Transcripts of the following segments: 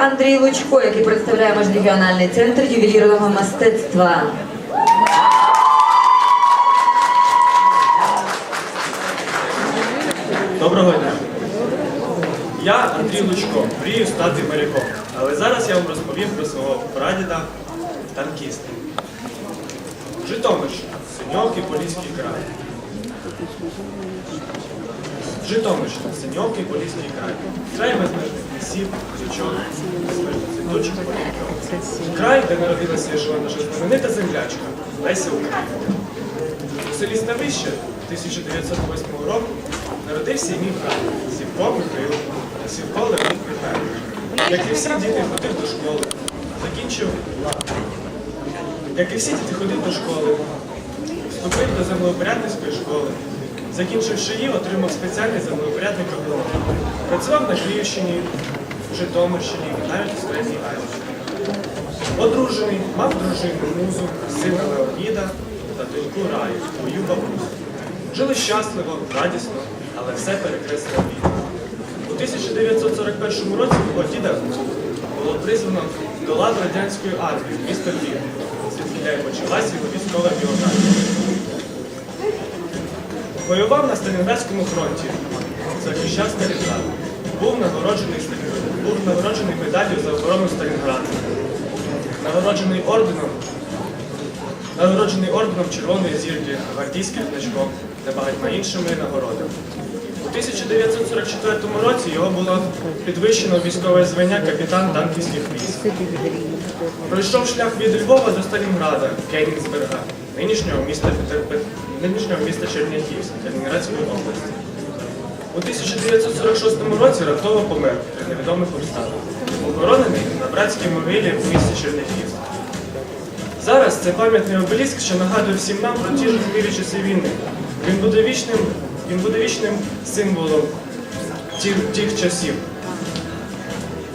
Андрій Лучко, який представляє міжрегіональний центр ювелірного мистецтва. Доброго дня. Я Андрій Лучко, мрію стати моряком. Але зараз я вам розповім про свого прадіда танкіста. Житомирщина, Синьовки, Поліський край. Житомирщина, Синьовки, Поліський край. Край безмежних лісів, річок, безмежних цвітучих полів. Край, де народилася і жила наша знаменита землячка Леся Українка. У селі Ставище 1908 року народився і мій брат Сівко Михайло Сівко Леонід Михайлович. Як і всі діти ходив до школи, закінчив, як і всі діти ходив до школи, вступив до землеупорядницької школи. Закінчивши її, отримав спеціальний землеупорядник диплом. Працював на Київщині, Житомирщині, навіть у Середній Азії. Одружений, мав дружину музу, сина Леоніда та доньку Раю, мою бабусю. Жили щасливо, радісно, але все перекреслила війна. У 1941 році мого діда було призвано до лав радянської армії в місто Львів, звідки почалася його військова біографія. Воював на Сталінградському фронті, захищав Сталінград. Був нагороджений, був нагороджений медаллю за оборону Сталінграду нагороджений орденом, нагороджений орденом Червоної зірки, гвардійським значком та багатьма іншими нагородами. У 1944 році його було підвищено військове звання капітан танківських військ. Пройшов шлях від Львова до Сталінграда, Кенігсберга, нинішнього міста, Петер- Пет- нинішнього міста Черняхівськ, Калінінградської області. У 1946 році раптово помер при невідомих похоронений на братській могилі в місті Черняхівськ. Зараз це пам'ятний обеліск, що нагадує всім нам про ті жахливі часи війни. Він буде вічним, він буде вічним символом тих, тих часів.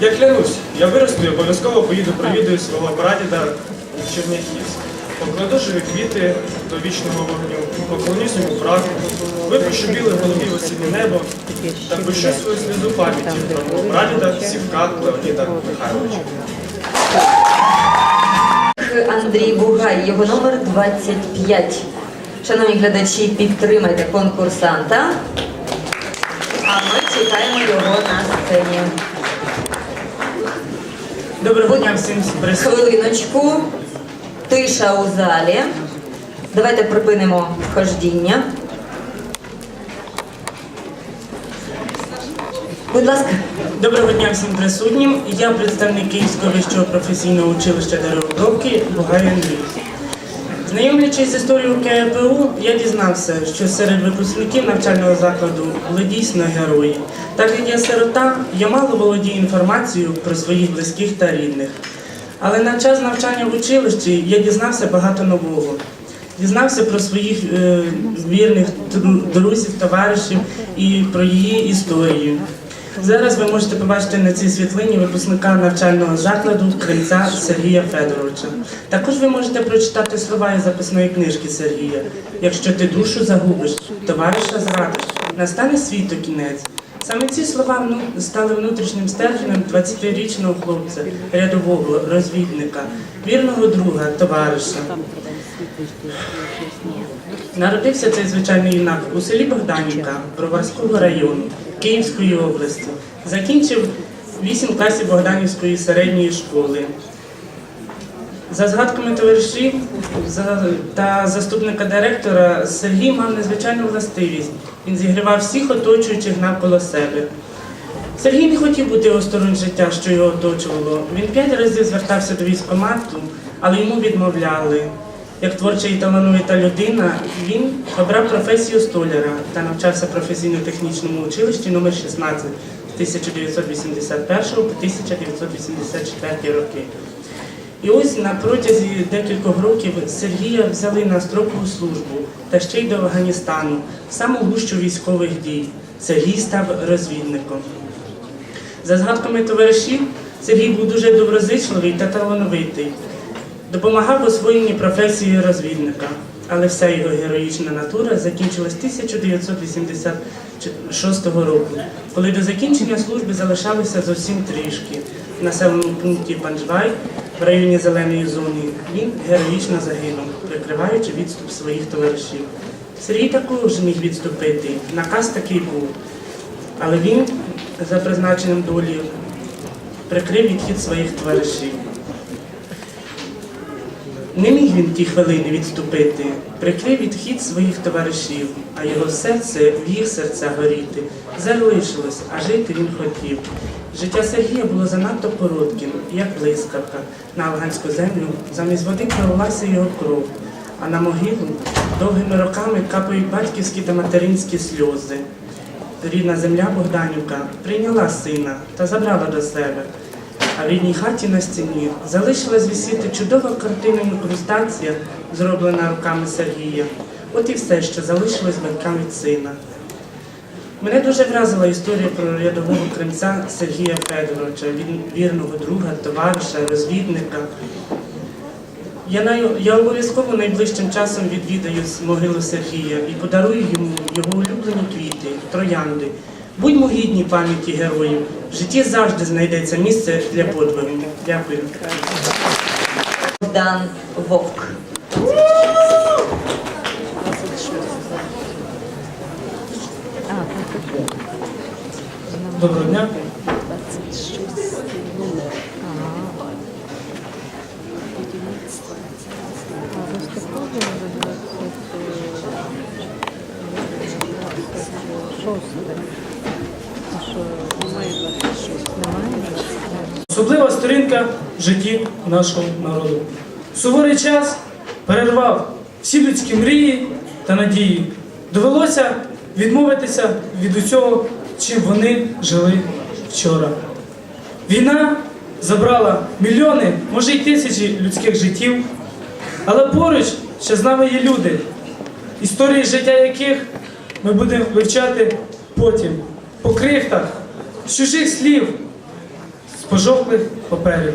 Я клянусь, я виросту і обов'язково поїду провідаю свого прадіда в Черняхівськ. Покладу живі квіти до вічного вогню, поклонюсь йому прагу, випущу біле голові в осіннє небо та пущу свою сльозу пам'яті про мого прадіда Сівка Леоніда Михайловича. Андрій Бугай, його номер 25. Шановні глядачі, підтримайте конкурсанта. А ми чекаємо його на сцені. Доброго дня всім присутнім. Хвилиночку. Тиша у залі. Давайте припинимо хождіння. Будь ласка. Доброго дня всім присутнім. Я представник Київського вищого професійного училища деревообробки Бугай Андрій. Знайомлячись з історією КПУ, я дізнався, що серед випускників навчального закладу були дійсно герої. Так як я сирота, я мало володію інформацією про своїх близьких та рідних. Але на час навчання в училищі я дізнався багато нового. Дізнався про своїх е, вірних друзів, товаришів і про її історію. Зараз ви можете побачити на цій світлині випускника навчального закладу Кримця Сергія Федоровича. Також ви можете прочитати слова із записної книжки Сергія. Якщо ти душу загубиш, товариша зрадиш, настане світу кінець. Саме ці слова стали внутрішнім стержнем 20-річного хлопця, рядового, розвідника, вірного друга, товариша. Народився цей звичайний юнак у селі Богданівка Броварського району Київської області. Закінчив 8 класів Богданівської середньої школи. За згадками товаришів та заступника директора Сергій мав незвичайну властивість. Він зігрівав всіх оточуючих навколо себе. Сергій не хотів бути осторонь життя, що його оточувало. Він п'ять разів звертався до військкомату, але йому відмовляли. Як творча і талановита людина, він обрав професію столяра та навчався професійно-технічному училищі номер 16 з 1981 по 1984 роки. І ось на протязі декількох років Сергія взяли на строкову службу та ще й до Афганістану, в саму гущу військових дій. Сергій став розвідником. За згадками товаришів, Сергій був дуже доброзичливий та талановитий. Допомагав освоєнні професії розвідника, але вся його героїчна натура закінчилась 1986 року, коли до закінчення служби залишалося зовсім трішки. Населеному пункті Банджвай в районі Зеленої зони він героїчно загинув, прикриваючи відступ своїх товаришів. Сергій також міг відступити, наказ такий був. Але він за призначенням долі прикрив відхід своїх товаришів. Не міг він ті хвилини відступити, прикрив відхід своїх товаришів, а його серце в їх серця горіти. Залишилось, а жити він хотів. Життя Сергія було занадто коротким, як блискавка. На афганську землю замість води пролилася його кров, а на могилу довгими роками капають батьківські та материнські сльози. Рідна земля Богданівка прийняла сина та забрала до себе. А в рідній хаті на стіні залишилась висіти чудова картина інкрустація, зроблена руками Сергія. От і все, що залишилось батькам від сина. Мене дуже вразила історія про рядового кримця Сергія Федоровича, вірного друга, товариша, розвідника. Я, най... я обов'язково найближчим часом відвідаю могилу Сергія і подарую йому його улюблені квіти, троянди. Будьмо гідні пам'яті героїв. В житті завжди знайдеться місце для подвигу. Дякую. Богдан Вовк. Доброго дня. Житті нашого народу. Суворий час перервав всі людські мрії та надії. Довелося відмовитися від усього, чим вони жили вчора. Війна забрала мільйони, може й тисячі людських життів, але поруч ще з нами є люди, історії життя яких ми будемо вивчати потім, по крихтах, з чужих слів, з пожовклих паперів.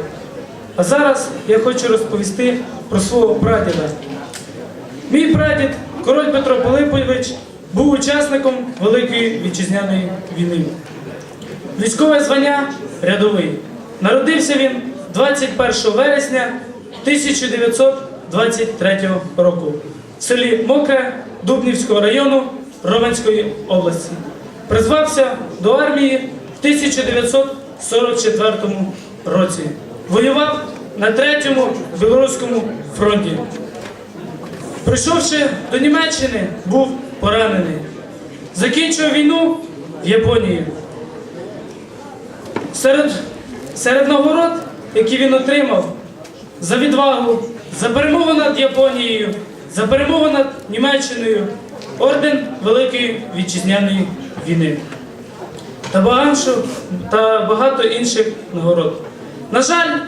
А зараз я хочу розповісти про свого прадіда. Мій прадід, король Петро Пилипович, був учасником Великої вітчизняної війни. Військове звання рядовий. Народився він 21 вересня 1923 року в селі Мокре Дубнівського району Ровенської області. Призвався до армії в 1944 році. Воював на третьому білоруському фронті. Прийшовши до Німеччини, був поранений. Закінчив війну в Японії. Серед, серед нагород, які він отримав за відвагу, за перемогу над Японією, за перемогу над Німеччиною, орден Великої Вітчизняної війни та багато, інших нагород. На жаль,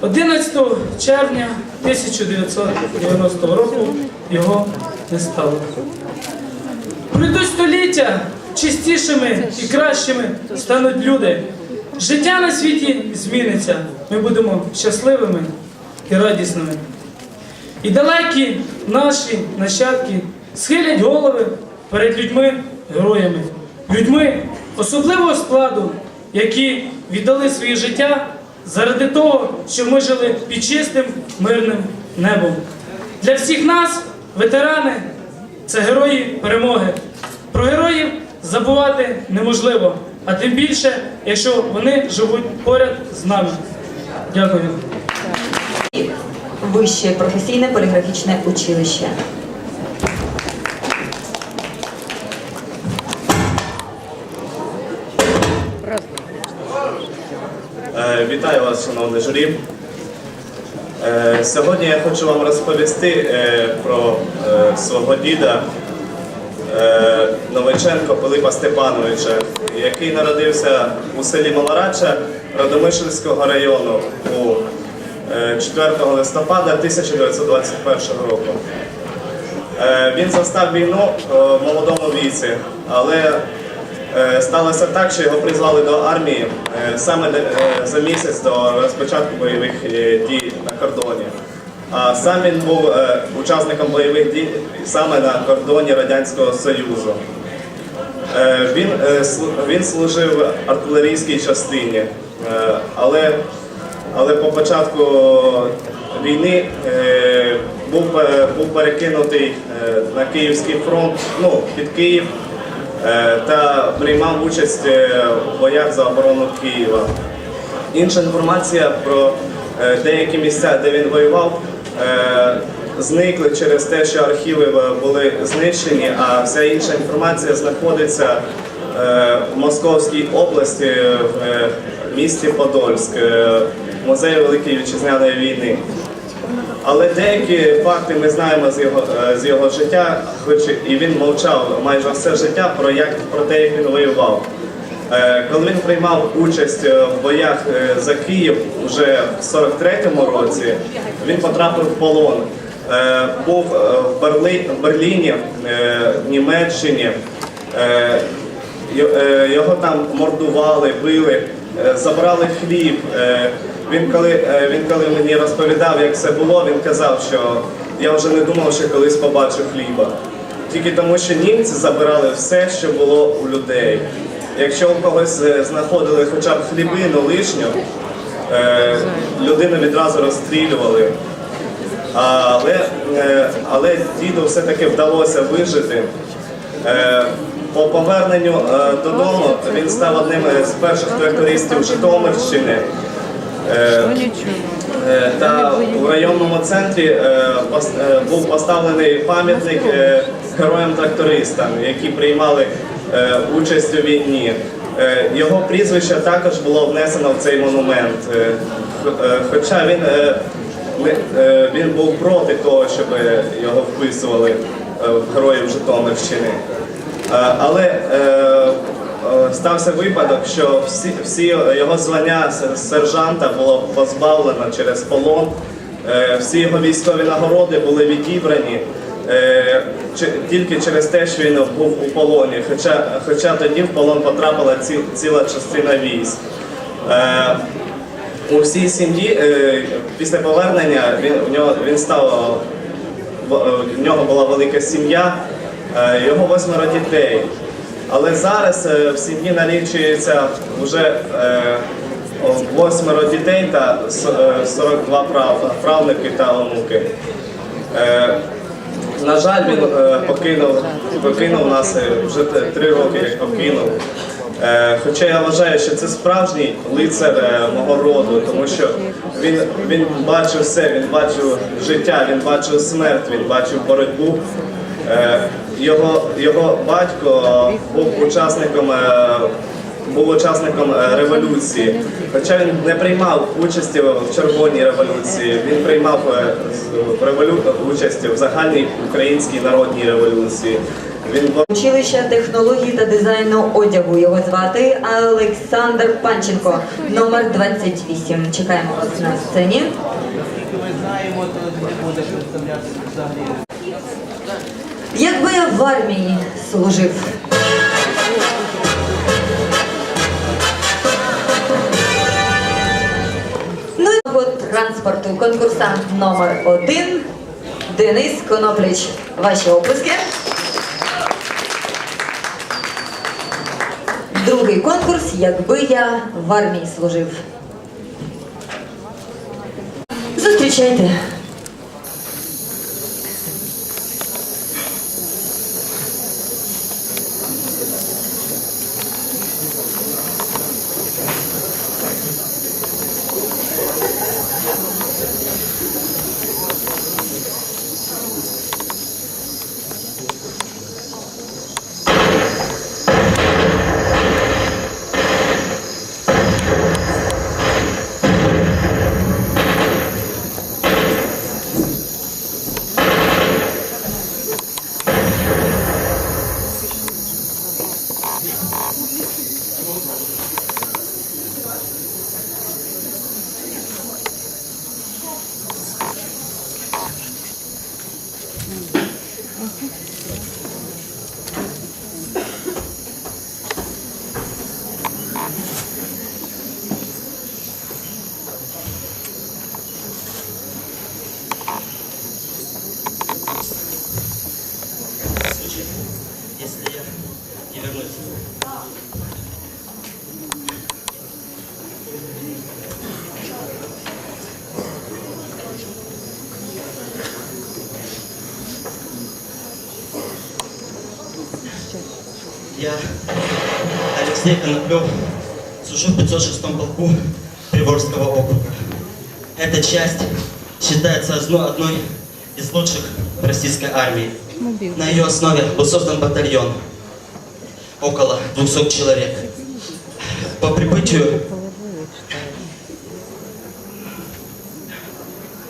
11 червня 1990 року його не стало. Пройдуть століття, чистішими і кращими стануть люди. Життя на світі зміниться. Ми будемо щасливими і радісними. І далекі наші нащадки схилять голови перед людьми-героями, людьми особливого складу, які віддали своє життя заради того, щоб ми жили під чистим мирним небом. Для всіх нас, ветерани, це герої перемоги. Про героїв забувати неможливо, а тим більше, якщо вони живуть поряд з нами. Дякую. Вище професійне поліграфічне училище. Вітаю вас, шановне журі. Е, Сьогодні я хочу вам розповісти е, про е, свого діда е, Новиченко Пилипа Степановича, який народився у селі Малорача Радомишльського району у е, 4 листопада 1921 року. Е, Він застав війну е, в молодому віці, але е, сталося так, що його призвали до армії е, саме е, за місяць до розпочатку бойових е, дій на кордоні. А сам він був е, учасником бойових дій саме на кордоні Радянського Союзу. Е, Він, е, він служив в артилерійській частині, е, але, але по початку війни е, був, був перекинутий е, на Київський фронт, ну, під Київ е, та приймав участь е, у боях за оборону Києва. Інша інформація про е, деякі місця, де він воював, е, зникли через те, що архіви е, були знищені, а вся інша інформація знаходиться е, в Московській області, в е, місті Подольськ, е, в музеї Великої Вітчизняної війни. Але деякі факти ми знаємо з його, е, з його життя, хоч і він мовчав майже все життя про, як, про те, як він воював. Е, Коли він приймав участь е, в боях за Київ вже в 43-му році, він потрапив в полон. Був в Берлі- в Берліні, в Німеччині. Йо- Його там мордували, били, забрали хліб. Він коли, е, він коли мені розповідав, як це було, він казав, що я вже не думав, що колись побачу хліба. Тільки тому, що німці забирали все, що було у людей. Якщо у когось е, знаходили хоча б хлібину лишню, е, людину відразу розстрілювали. Але, але діду все-таки вдалося вижити. По поверненню додому він став одним з перших трактористів Житомирщини. Е, е, Та у районному центрі е, був поставлений пам'ятник героям-трактористам, які приймали участь у війні. Його прізвище також було внесено в цей монумент. Хоча він, він був проти того, щоб його вписували в героїв Житомирщини. Але стався випадок, що всі, всі його звання сержанта було позбавлено через полон. Е, Всі його військові нагороди були відібрані е, тільки через те, що він був у полоні. Хоча, хоча тоді в полон потрапила ці- ціла частина військ. Е, У всій сім'ї е, після повернення він, у нього, він став в в нього була велика сім'я, е, його восьмеро дітей. Але зараз е, в сім'ї налічується вже е, восьмеро дітей та е, 42 прав, правнуки та онуки. Е, На жаль, він е, покинув, покинув нас е, вже три роки, покинув. Е, Хоча я вважаю, що це справжній лицар е, мого роду, тому що він, він бачив все, він бачив життя, він бачив смерть, він бачив боротьбу. Е, Його, його батько був учасником. е, Був учасником е, революції, хоча він не приймав участі в червоній революції, він приймав револю... участь в загальній українській народній революції. Він Училища технології та дизайну одягу. Його звати Олександр Панченко, номер 28. Чекаємо вас на сцені. Ми знаємо, то не буде представлятися взагалі. Якби я в армії служив. Ну і по транспорту конкурсант номер один Денис Конопліч. Ваші опуски. Другий конкурс, якби я в армії служив. Зустрічайте. Алексей Коноплев, служу в 506 полку Приволжского округа. Эта часть считается одно- одной из лучших в российской армии. На ее основе был создан батальон, около 200 человек. По прибытию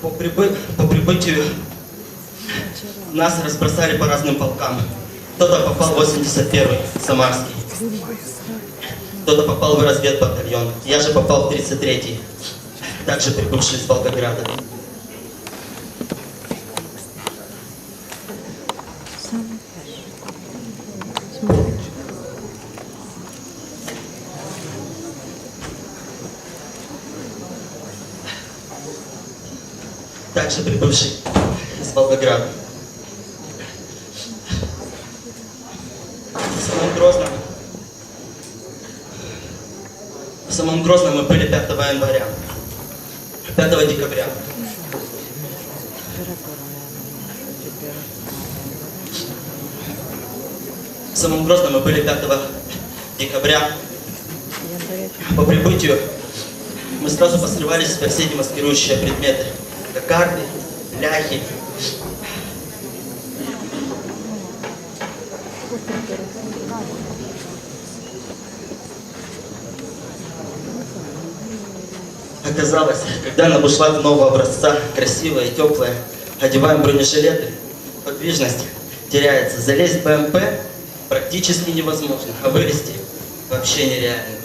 по, прибы- по прибытию нас разбросали по разным полкам. Кто-то попал в 81-й, Самарский. Кто-то попал в разведбатальон. Я же попал в 33-й, также прибывший из Волгограда. Также прибывший из Волгограда. В самом Грозном в самом Грозном мы были 5 января. 5 декабря. В самом Грозном мы были 5 декабря. По прибытию мы сразу посрывались во все демаскирующие предметы. Кокарды, ляхи. Оказалось, когда она вышла нового образца, красивая и теплая, одеваем бронежилеты, подвижность теряется. Залезть в БМП практически невозможно, а вылезти вообще нереально.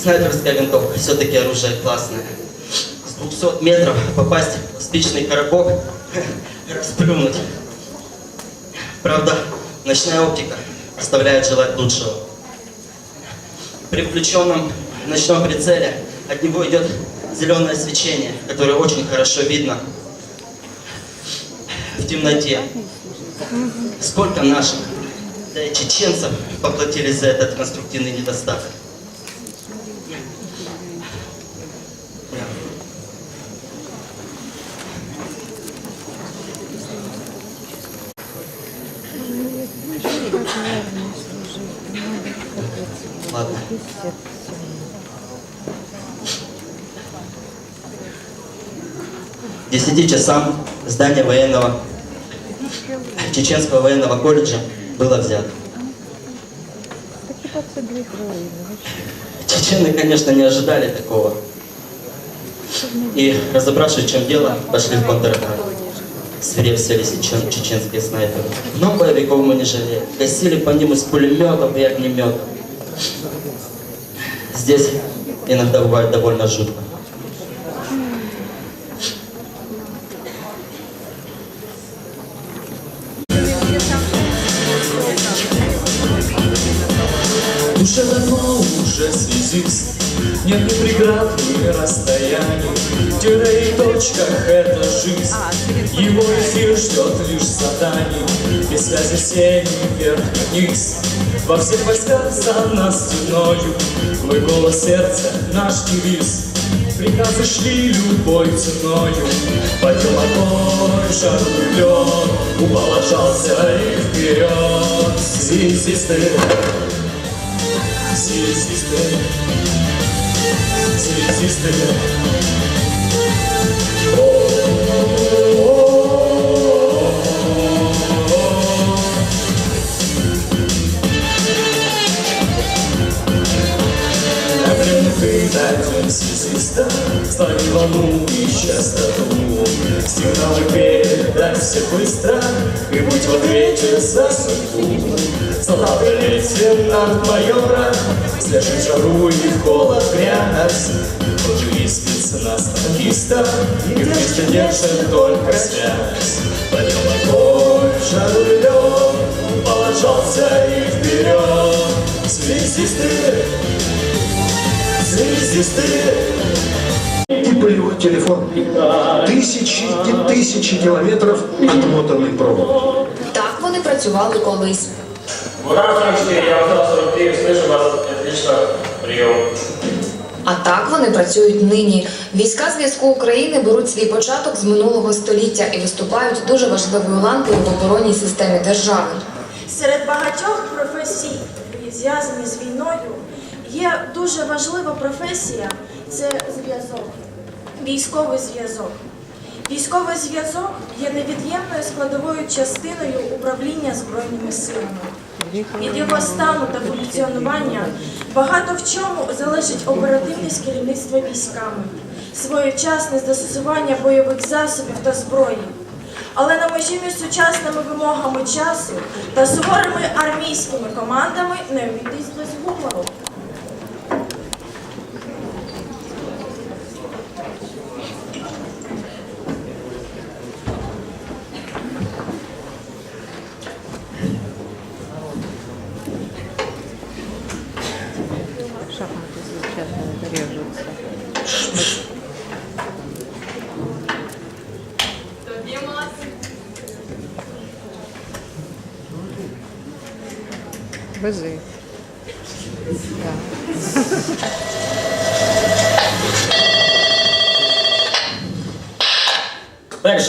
Снайперская винтовка, все-таки оружие классное. С 200 метров попасть в спичный коробок, расплюнуть. Правда, ночная оптика оставляет желать лучшего. При включенном ночном прицеле от него идет зеленое свечение, которое очень хорошо видно в темноте. Сколько наших, да и чеченцев поплатились за этот конструктивный недостаток. Ладно. 10 часам здание военного, Чеченского военного колледжа было взято. Чечены, конечно, не ожидали такого. И, разобравшись, в чем дело, пошли в контратаку. Свирепствовали чечен- чеченские снайперы. Но боевиков мы не жалели. Гасили по ним из пулеметов и огнеметов. Здесь иногда бывает довольно жутко. Уже давно уже связист Нет ни преград, ни расстояний В тире и точках это жизнь. Его эфир ждет лишь заданий Без связи сети вверх и вниз. Во всех войсках за нас стеною. Твой голос сердца, наш девиз. Приказы шли любой ценою. Подъем огонь, шар влюблен Уположался и вперед Связисты Связисты, связисты. Слежит жару и холод грязь. Позови спецназ танкистов, И вместе держит только связь. Подъем огонь, жару и лед, Положился и вперед. Связисты, связисты, И полевой телефон. Тисячі і тисячі кілометрів отмотаний провод. Так вони працювали колись. Буравчинский, я Вахтанг 49, слышу вас, Отлично, прием. А так вони працюють нині. Війська зв'язку України беруть свій початок з минулого століття і виступають дуже важливою ланкою в оборонній системі держави. Серед багатьох професій, зв'язані з війною, є дуже важлива професія це зв'язок, військовий зв'язок. Військовий зв'язок є невід'ємною складовою частиною управління Збройними силами. Від його стану та функціонування багато в чому залежить оперативність керівництва військами, своєчасне застосування бойових засобів та зброї. Але на межі між сучасними вимогами часу та суворими армійськими командами не обійтись без гумору.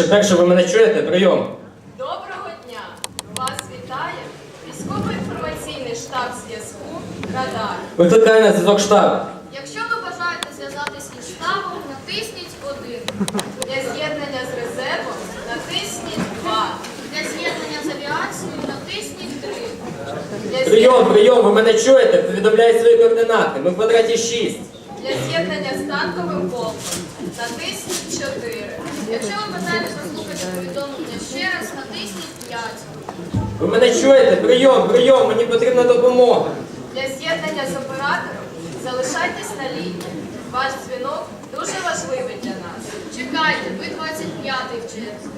Перше, ви мене чуєте? Прийом. Доброго дня! Вас вітає військовий інформаційний штаб зв'язку Радар. Викликає на зв'язок штаб. Якщо ви бажаєте зв'язатись із штабом, натисніть 1. Для з'єднання з резервом натисніть 2. Для з'єднання з авіацією натисніть 3. Для Прийом, прийом, ви мене чуєте? Повідомляю свої координати. Ми в квадраті 6. Для з'єднання з танковим полком натисніть 4. Якщо ви бажаєте послухати повідомлення ще раз, натисніть 5. Ви мене чуєте? Прийом, прийом, мені потрібна допомога. Для з'єднання з оператором залишайтесь на лінії. Ваш дзвінок дуже важливий для нас. Чекайте, ви 25-й в черзі.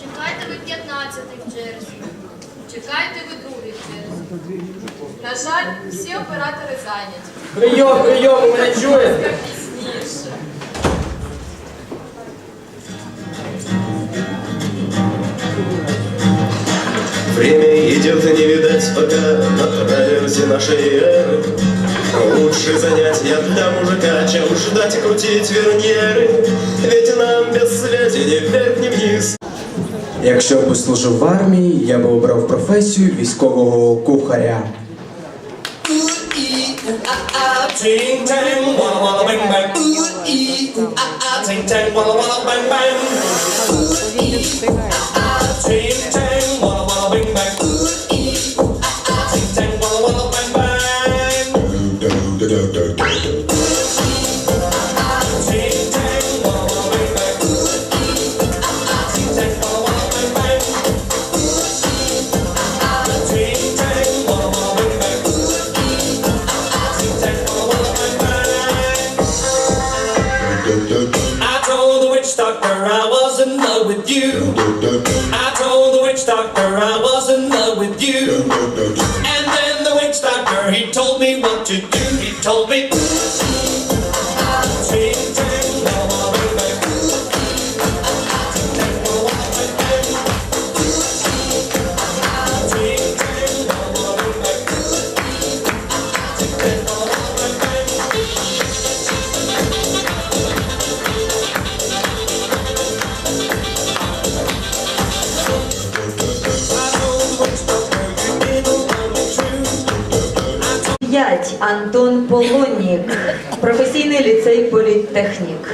Чекайте, ви 15-й в черзі. Чекайте, ви другий в черзі. На жаль, всі оператори зайняті. Прийом, прийом, ви мене чуєте? Время идет и не видать пока на траверзе нашей эры Лучшие занятия для мужика, чем ждать и крутить верньеры Ведь нам без связи ни вверх, ни вниз Якщо б служив в армії, я би обрав професію військового кухаря. Ting tang, walla Полонік. Професійний ліцей політехнік.